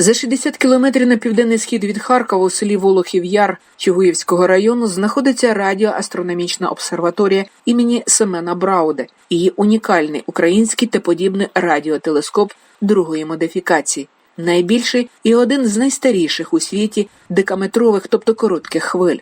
За 60 кілометрів на південний схід від Харкова у селі Волохів Яр Чугуївського району знаходиться радіоастрономічна обсерваторія імені Семена Брауде. Її унікальний український та подібний радіотелескоп другої модифікації, найбільший і один з найстаріших у світі декаметрових, тобто коротких хвиль.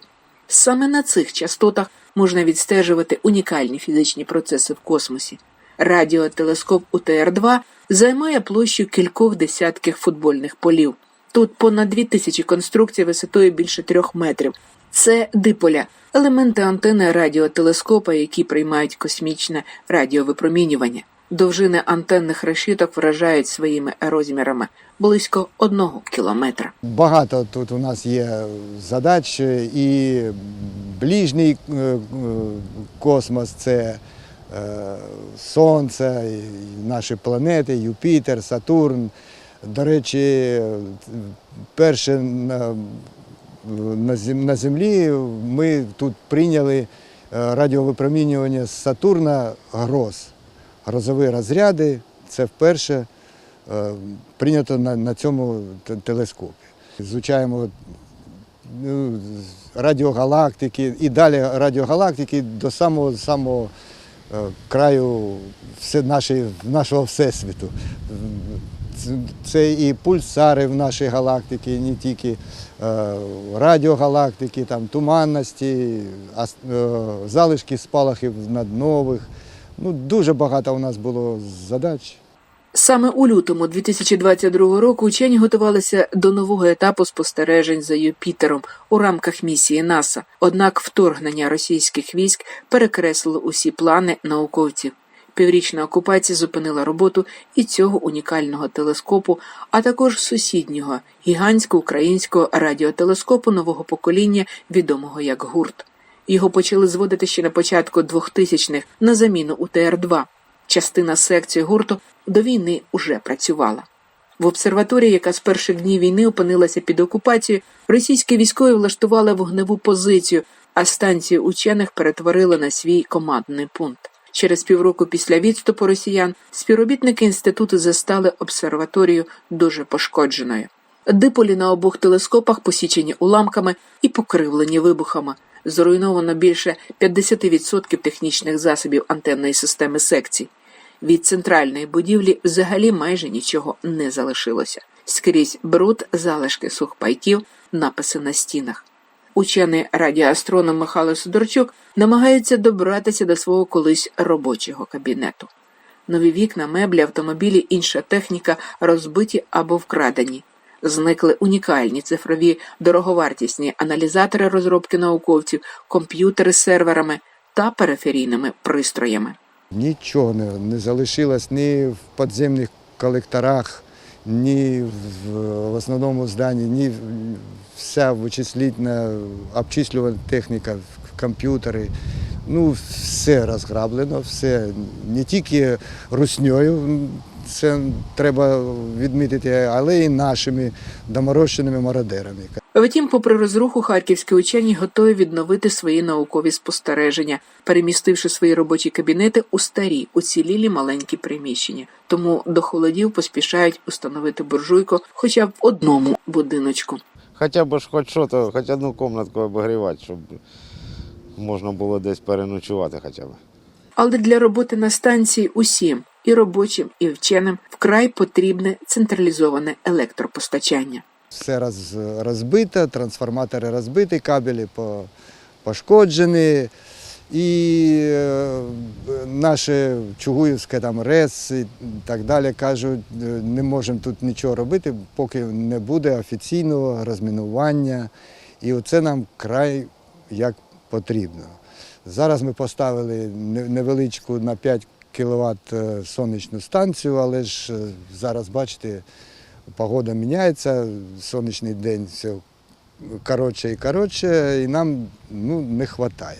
Саме на цих частотах можна відстежувати унікальні фізичні процеси в космосі. Радіотелескоп УТР-2 займає площу кількох десятків футбольних полів. Тут понад дві тисячі конструкцій висотою більше трьох метрів. Це диполя, елементи антени радіотелескопа, які приймають космічне радіовипромінювання. Довжини антенних решіток вражають своїми розмірами близько одного кілометра. Багато тут у нас є задач і ближній е, е, космос це е, Сонце, наші планети, Юпітер, Сатурн. До речі, перше на, на зем- на Землі ми тут прийняли е, радіовипромінювання з Сатурна гроз. Грозові розряди це вперше е, прийнято на, цьому телескопі. Звучаємо ну, радіогалактики і далі радіогалактики до самого самого е, краю все нашої, нашого всесвіту. Це- Це і пульсари в нашій галактиці, не тільки е, радіогалактики, там, туманності, е, залишки спалахів наднових. Ну, дуже багато у нас було задач. Саме у лютому 2022 року учені готувалися до нового етапу спостережень за Юпітером у рамках місії НАСА. Однак вторгнення російських військ перекреслило усі плани науковців. Піврічна окупація зупинила роботу і цього унікального телескопу, а також сусіднього гігантського українського радіотелескопу нового покоління, відомого як гурт. Його почали зводити ще на початку 2000-х на заміну УТР-2. Частина секції гурту до війни уже працювала. В обсерваторії, яка з перших днів війни опинилася під окупацією, російські військові влаштували вогневу позицію, а станцію учених перетворили на свій командний пункт. Через півроку після відступу росіян співробітники інституту застали обсерваторію дуже пошкодженою. Диполі на обох телескопах посічені уламками і покривлені вибухами. Зруйновано більше 50% технічних засобів антенної системи секцій. Від центральної будівлі взагалі майже нічого не залишилося. Скрізь бруд, залишки сухпайків, написи на стінах. Учений радіоастроном Михайло Сидорчук намагається добратися до свого колись робочого кабінету. Нові вікна, меблі, автомобілі, інша техніка розбиті або вкрадені. Зникли унікальні цифрові дороговартісні аналізатори розробки науковців, комп'ютери з серверами та периферійними пристроями. Нічого не, залишилось ні в підземних колекторах, ні в, основному зданні, ні вся вичислительна обчислювальна техніка, комп'ютери. Ну, все розграблено, все не тільки русньою, це треба відмітити, але й нашими доморощеними мародерами. Втім, попри розруху, харківські учені готові відновити свої наукові спостереження, перемістивши свої робочі кабінети у старі, уцілілі маленькі приміщення. Тому до холодів поспішають установити буржуйку хоча б в одному будиночку. Хоча б хоч що, то хоч одну кімнатку обігрівати, щоб можна було десь переночувати хоча б. Але для роботи на станції усім і робочим, і вченим вкрай потрібне централізоване електропостачання. Все роз, розбито, трансформатори розбиті, кабелі по, пошкоджені. І е, наше Чугуївське там РЕС і так далі кажуть, е, не можемо тут нічого робити, поки не буде офіційного розмінування. І оце нам край як потрібно. Зараз ми поставили невеличку на 5 кВт сонячну станцію, але ж е, зараз бачите, погода міняється, сонячний день все коротше і коротше, і нам ну, не вистачає.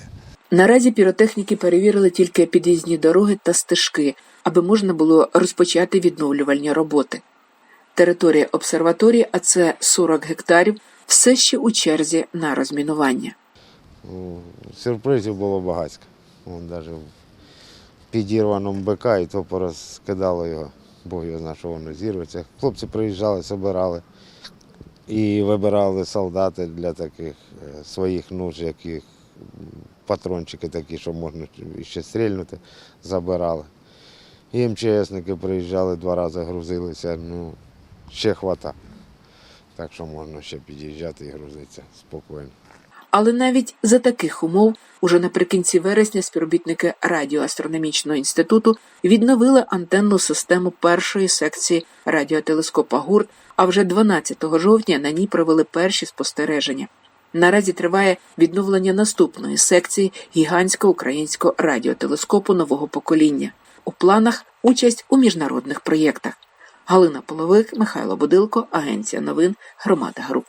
Наразі піротехніки перевірили тільки під'їзні дороги та стежки, аби можна було розпочати відновлювальні роботи. Територія обсерваторії, а це 40 гектарів, все ще у черзі на розмінування. Сюрпризів було багатько. Вон навіть в підірваному БК і то порозкидало його Бог його знає, що воно зірветься. Хлопці приїжджали, збирали і вибирали солдати для таких е, своїх нужд, яких патрончики такі, що можна ще стрільнути, забирали. І МЧСники приїжджали два рази, грузилися, ну, ще хвата. Так що можна ще під'їжджати і грузитися спокійно. Але навіть за таких умов, уже наприкінці вересня співробітники радіоастрономічного інституту відновили антенну систему першої секції радіотелескопа ГУРТ, а вже 12 жовтня на ній провели перші спостереження. Наразі триває відновлення наступної секції гігантського українського радіотелескопу нового покоління. У планах участь у міжнародних проєктах. Галина Половик, Михайло Будилко, Агенція новин, Громада Груп.